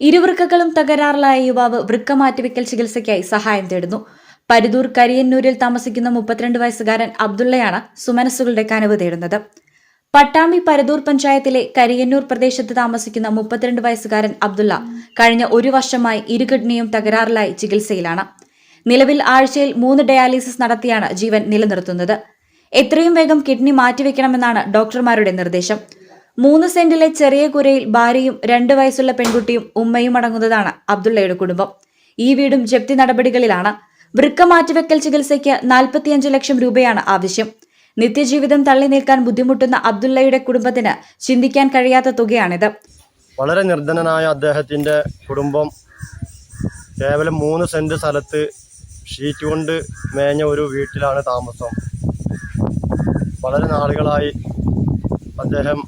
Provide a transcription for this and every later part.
ഇരുവൃക്കകളും തകരാറിലായ യുവാവ് വൃക്ക മാറ്റിവെക്കൽ ചികിത്സയ്ക്കായി സഹായം തേടുന്നു. പരുതൂർ കരിയന്നൂരിൽ താമസിക്കുന്ന മുപ്പത്തിരണ്ട് വയസ്സുകാരൻ അബ്ദുള്ളയാണ് സുമനസ്സുകളുടെ കനവ് തേടുന്നത്. പട്ടാമ്പി പരതൂർ പഞ്ചായത്തിലെ കരിയന്നൂർ പ്രദേശത്ത് താമസിക്കുന്ന മുപ്പത്തിരണ്ട് വയസ്സുകാരൻ അബ്ദുള്ള കഴിഞ്ഞ ഒരു വർഷമായി ഇരുകിഡ്നിയും തകരാറിലായി ചികിത്സയിലാണ്. നിലവിൽ ആഴ്ചയിൽ മൂന്ന് ഡയാലിസിസ് നടത്തിയാണ് ജീവൻ നിലനിർത്തുന്നത്. എത്രയും വേഗം കിഡ്നി മാറ്റിവെക്കണമെന്നാണ് ഡോക്ടർമാരുടെ നിർദ്ദേശം. മൂന്ന് സെന്റിലെ ചെറിയ കുരയിൽ ഭാര്യയും രണ്ട് വയസ്സുള്ള പെൺകുട്ടിയും ഉമ്മയും അടങ്ങുന്നതാണ് അബ്ദുള്ളയുടെ കുടുംബം. ഈ വീടും ജപ്തി നടപടികളിലാണ്. വൃക്ക മാറ്റിവെക്കൽ ചികിത്സയ്ക്ക് നാൽപ്പത്തിയഞ്ച് ലക്ഷം രൂപയാണ് ആവശ്യം. നിത്യജീവിതം തള്ളി നിൽക്കാൻ ബുദ്ധിമുട്ടുന്ന അബ്ദുള്ളയുടെ കുടുംബത്തിന് ചിന്തിക്കാൻ കഴിയാത്ത തുകയാണിത്. വളരെ നിർധനനായ അദ്ദേഹത്തിന്റെ കുടുംബം കേവലം മൂന്ന് സെന്റ് സ്ഥലത്ത് ഷീറ്റ് കൊണ്ട് മേഞ്ഞ ഒരു വീട്ടിലാണ് താമസം. വളരെ നാളുകളായി അദ്ദേഹം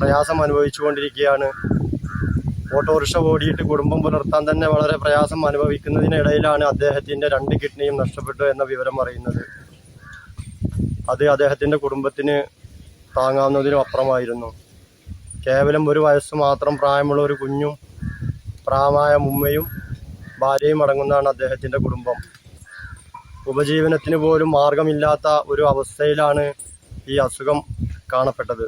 പ്രയാസം അനുഭവിച്ചുകൊണ്ടിരിക്കുകയാണ്. ഓട്ടോറിക്ഷ ഓടിയിട്ട് കുടുംബം പുലർത്താൻ തന്നെ വളരെ പ്രയാസം അനുഭവിക്കുന്നതിനിടയിലാണ് അദ്ദേഹത്തിന്റെ രണ്ട് കിഡ്നിയും നഷ്ടപ്പെട്ടു എന്ന വിവരം അറിയുന്നത്. അത് അദ്ദേഹത്തിന്റെ കുടുംബത്തിന് താങ്ങാവുന്നതിനും അപ്പുറമായിരുന്നു. കേവലം ഒരു വയസ്സ് മാത്രം പ്രായമുള്ള ഒരു കുഞ്ഞും പ്രായമായ ഉമ്മയും ഭാര്യയും അടങ്ങുന്നതാണ് അദ്ദേഹത്തിന്റെ കുടുംബം. ഉപജീവനത്തിന് പോലും മാർഗമില്ലാത്ത ഒരു അവസ്ഥയിലാണ് ഈ അസുഖം കാണപ്പെട്ടത്.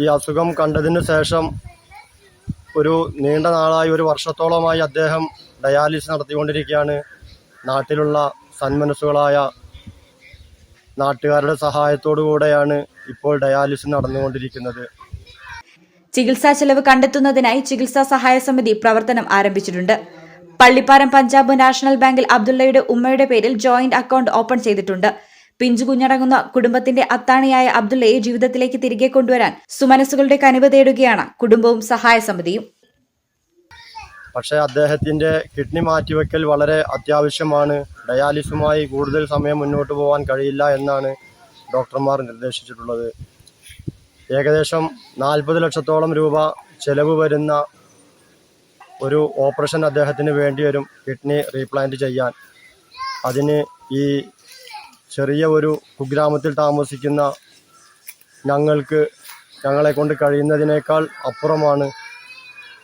ഈ അസുഖം കണ്ടതിന് ശേഷം ഒരു നീണ്ട നാളായി ഒരു വർഷത്തോളമായി അദ്ദേഹം ഡയാലിസിസ് നടത്തിക്കൊണ്ടിരിക്കുകയാണ്. നാട്ടിലുള്ള സന്മനസ്സുകളായ നാട്ടുകാരുടെ സഹായത്തോടു കൂടെയാണ് ഇപ്പോൾ ഡയാലിസിസ് നടന്നുകൊണ്ടിരിക്കുന്നത്. ചികിത്സാ ചെലവ് കണ്ടെത്തുന്നതിനായി ചികിത്സാ സഹായ സമിതി പ്രവർത്തനം ആരംഭിച്ചിട്ടുണ്ട്. പള്ളിപ്പാരം പഞ്ചാബ് നാഷണൽ ബാങ്കിൽ അബ്ദുള്ളയുടെ ഉമ്മയുടെ പേരിൽ ജോയിന്റ് അക്കൗണ്ട് ഓപ്പൺ ചെയ്തിട്ടുണ്ട്. പിഞ്ചു കുഞ്ഞടങ്ങുന്ന കുടുംബത്തിന്റെ അത്താണിയായ അബ്ദുള്ളയെ ജീവിതത്തിലേക്ക് തിരികെ കൊണ്ടുവരാൻ സുമനസ്സുകളുടെ കനിവ് തേടുകയാണ് കുടുംബവും സഹായ സമിതിയും. പക്ഷേ അദ്ദേഹത്തിന്റെ കിഡ്നി മാറ്റിവെക്കൽ വളരെ അത്യാവശ്യമാണ്. ഡയാലിസുമായി കൂടുതൽ സമയം മുന്നോട്ട് പോകാൻ കഴിയില്ല എന്നാണ് ഡോക്ടർമാർ നിർദ്ദേശിച്ചിട്ടുള്ളത്. ഏകദേശം നാൽപ്പത് ലക്ഷത്തോളം രൂപ ചെലവ് വരുന്ന ഒരു ഓപ്പറേഷൻ അദ്ദേഹത്തിന് വേണ്ടി വരും കിഡ്നി റീപ്ലാന്റ് ചെയ്യാൻ. അതിന് ഈ ചെറിയ ഒരു കുഗ്രാമത്തിൽ താമസിക്കുന്ന ഞങ്ങൾക്ക് ഞങ്ങളെ കൊണ്ട് കഴിയുന്നതിനേക്കാൾ അപ്പുറമാണ്.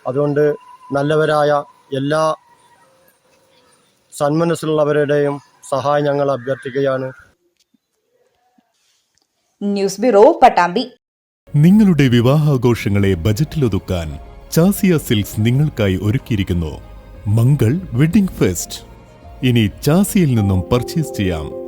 അതുകൊണ്ട് നല്ലവരായ എല്ലാ സന്മനസ്സുള്ളവരുടെയും സഹായം ഞങ്ങൾ അഭ്യർത്ഥിക്കുകയാണ്. News bureau Pattambi. നിങ്ങളുടെ വിവാഹാഘോഷങ്ങളെ ബജറ്റിലൊതുക്കാൻ ചാസിയ സിൽക്സ് നിങ്ങൾക്കായി ഒരുക്കിയിരിക്കുന്നു. Mangal wedding fest. ഇനി ചാസിയിൽ നിന്നും പർച്ചേസ് ചെയ്യാം.